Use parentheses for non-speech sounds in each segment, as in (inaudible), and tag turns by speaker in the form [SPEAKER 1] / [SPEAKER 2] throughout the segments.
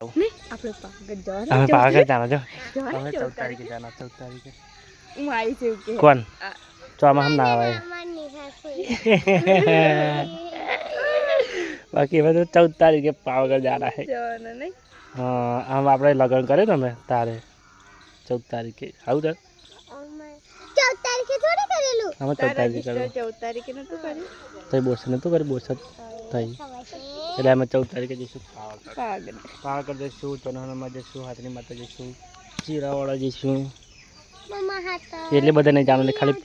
[SPEAKER 1] આપણે
[SPEAKER 2] પાવાગઢ જવાના. જો. અમે
[SPEAKER 1] ચૌદ
[SPEAKER 2] તારીખે જવાના ચૌદ તો ના આવે. (laughs) બાકી બધું ચૌદ તારીખે પાવાગઢ
[SPEAKER 1] જવાના છે.
[SPEAKER 2] હા આમ આપણે લગ્ન કરે તમે તારે. ચૌદ તારીખે. આવું તાર ચૌદ તારીખે
[SPEAKER 1] થોડી
[SPEAKER 2] કરેલું.
[SPEAKER 1] અમે ચૌદ તારીખે કરેલું
[SPEAKER 2] ચૌદ તારીખે નતું કર્યું? તઈ બોસ બોસ થઈ એટલે અમે ચૌદ તારીખે જઈશું પાવાગઢ
[SPEAKER 1] પાગત
[SPEAKER 2] પાવાગઢ જઈશું ચોનામાં જઈશું હાથની માતા જઈશું ચીરાવાળા જઈશું એટલે બધા નહીં જાણવું એટલે ખાલી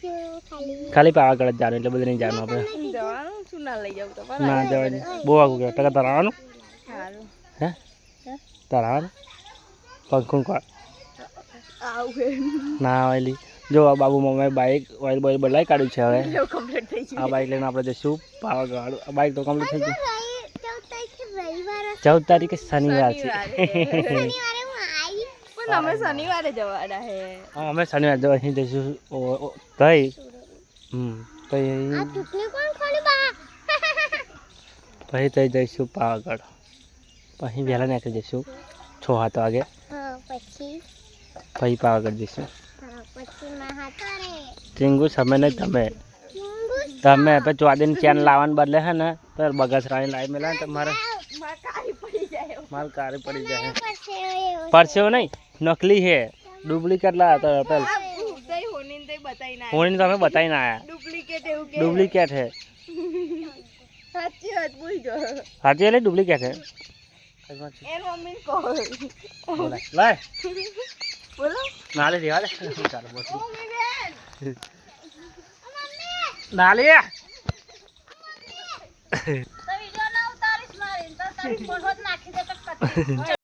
[SPEAKER 2] ખાલી પાવાગઢ જ જાણવું એટલે બધા નહીં જાણવું આપણે
[SPEAKER 1] જવાનું શું ના લઈ જાવ તો
[SPEAKER 2] ના જવાનું બહુ આગું કહેવાય ટકા તારા આવવાનું
[SPEAKER 1] સારું
[SPEAKER 2] હે તારા આવવાનું પંખું કોણ
[SPEAKER 1] આવું
[SPEAKER 2] ના આવેલી જો આ બાબુ મમ્મી બાઇક ઓઇલ બોઇલ બદલાઈ કાઢ્યું છે હવે
[SPEAKER 1] એવું કમ્પ્લીટ થઈ
[SPEAKER 2] આ
[SPEAKER 1] ગયું
[SPEAKER 2] બાઇક લઈને આપણે જઈશું પાવાગઢ આ બાઇક તો કમ્પ્લીટ થઈ ગયું ચૌદ તારીખે શનિવાર છે.
[SPEAKER 1] અમે શનિવારે જવાના હે.
[SPEAKER 2] અમે શનિવાર જો અહીં જઈશું. ઓ- ઓ- હમ તઈ પછી તઈ જઈશું પાવાગઢ. પછી વહેલા નીકળી જઈશું. છ સાત વાગે. પછી? પાવાગઢ જઈશું. ચીંગુ સમય નહીં તમે. તમે ચોદિન ચોદીને ચેન લાવવાને બદલે હે ને તો બગસરાની લાવી મેલા તો મારે
[SPEAKER 1] માં કાળી પડી જાય
[SPEAKER 2] મારે કારી પડી જાય પરસેવો નહીં નકલી છે ડુપ્લિકેટ લાવ્યા તો પેલ
[SPEAKER 1] આ ઉદય હોનીને તે બતાઈ ના
[SPEAKER 2] હોળીને તમે બતાવીને આવ્યા
[SPEAKER 1] ડુપ્લિકેટ એવું કે
[SPEAKER 2] ડુપ્લિકેટ છે
[SPEAKER 1] સાચી વાત બોલજો
[SPEAKER 2] સાચી એટલે ડુપ્લિકેટ છે
[SPEAKER 1] એન મમ્મી કહો
[SPEAKER 2] બોલાય લાય
[SPEAKER 1] બોલો
[SPEAKER 2] ના લે રેવા દે ચાલો બસ
[SPEAKER 1] મમ્મી બેન
[SPEAKER 2] ના લે (laughs)
[SPEAKER 1] તો વિડિયો ના ઉતારીશ મારી તો તારી ફોન નાખી દે તો (laughs)